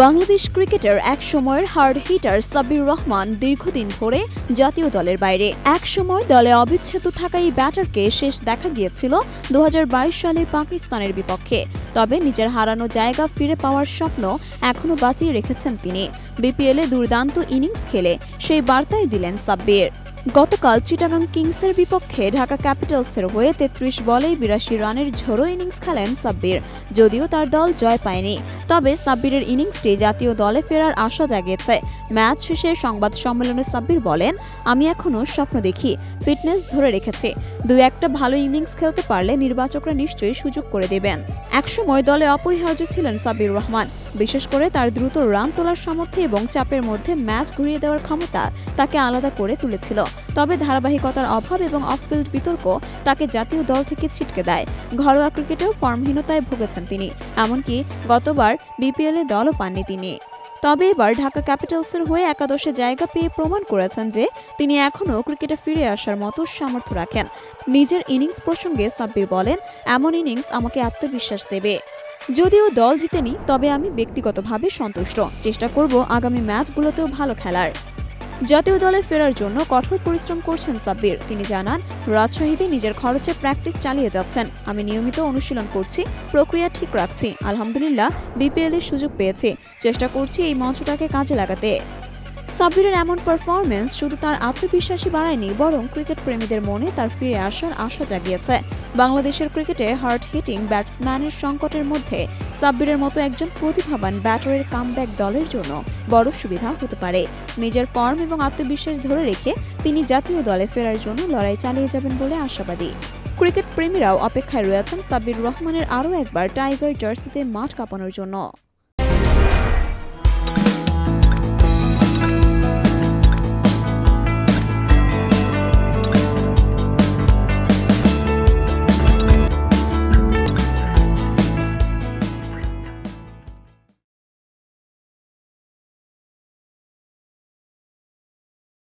বাংলাদেশ ক্রিকেটের এক সময়ের হার্ড হিটার সাব্বির রহমান দীর্ঘদিন ধরে জাতীয় দলের বাইরে। এক সময় দলে অবিচ্ছেদ্য থাকা এই ব্যাটারকে শেষ দেখা গিয়েছিল দু হাজার বাইশ সালে পাকিস্তানের বিপক্ষে। তবে নিজের হারানো জায়গা ফিরে পাওয়ার স্বপ্ন এখনও বাঁচিয়ে রেখেছেন তিনি। বিপিএলে দুর্দান্ত ইনিংস খেলে সেই বার্তাই দিলেন সাব্বির। গতকাল চিটাগাং কিংসের বিপক্ষে ঢাকা ক্যাপিটালসের হয়ে তেত্রিশ বলেই বিরাশি রানের ঝোড়ো ইনিংস খেলেন সাব্বির, যদিও তার দল জয় পায়নি। তবে সাব্বিরের ইনিংসটি জাতীয় দলে ফেরার আশা জাগিয়েছে। ম্যাচ শেষে সংবাদ সম্মেলনে সাব্বির বলেন, আমি এখনও স্বপ্ন দেখি, ফিটনেস ধরে রেখেছি। দুই একটা ভালো ইনিংস খেলতে পারলে নির্বাচকরা নিশ্চয়ই সুযোগ করে দেবেন। একসময় দলে অপরিহার্য ছিলেন সাবির রহমান। বিশেষ করে তার দ্রুত রান তোলার সামর্থ্য এবং চাপের মধ্যে ম্যাচ ঘুরিয়ে দেওয়ার ক্ষমতা তাকে আলাদা করে তুলেছিল। তবে ধারাবাহিকতার অভাব এবং অফফিল্ড বিতর্ক তাকে জাতীয় দল থেকে ছিটকে দেয়। ঘরোয়া ক্রিকেটেও ফর্মহীনতায় ভুগেছেন তিনি। এমনকি গতবার বিপিএলে দলও পাননি তিনি। তবে এবার ঢাকা ক্যাপিটালসের হয়ে একাদশে জায়গা পেয়ে প্রমাণ করেছেন যে তিনি এখনও ক্রিকেটে ফিরে আসার মতো সামর্থ্য রাখেন। নিজের ইনিংস প্রসঙ্গে সাব্বির বলেন, এমন ইনিংস আমাকে আত্মবিশ্বাস দেবে। যদিও দল জিতেনি, তবে আমি ব্যক্তিগতভাবে সন্তুষ্ট। চেষ্টা করব আগামী ম্যাচগুলোতেও ভালো খেলার। জাতীয় দলে ফেরার জন্য কঠোর পরিশ্রম করছেন সাব্বির। তিনি জানান, রাজশাহীতে নিজের খরচে প্র্যাকটিস চালিয়ে যাচ্ছেন। আমি নিয়মিত অনুশীলন করছি, প্রক্রিয়া ঠিক রাখছি। আলহামদুলিল্লাহ, বিপিএল এর সুযোগ পেয়েছি। চেষ্টা করছি এই মঞ্চটাকে কাজে লাগাতে। সাব্বিরের এমন পারফরমেন্স শুধু তার আত্মবিশ্বাসী বাড়ায়নি, বরং ক্রিকেট প্রেমীদের মনে তার ফিরে আসার আশা জাগিয়েছে। বাংলাদেশের ক্রিকেটে হার্ট হিটিং ব্যাটসম্যানের সংকটের মধ্যে সাব্বিরের মতো একজন প্রতিভাবান ব্যাটারের কামব্যাক দলের জন্য বড় সুবিধা হতে পারে। নিজের ফর্ম এবং আত্মবিশ্বাস ধরে রেখে তিনি জাতীয় দলে ফেরার জন্য লড়াই চালিয়ে যাবেন বলে আশাবাদী। ক্রিকেট প্রেমীরাও অপেক্ষায় রয়েছেন সাব্বির রহমানের আরও একবার টাইগার জার্সিতে মাঠ কাঁপানোর জন্য।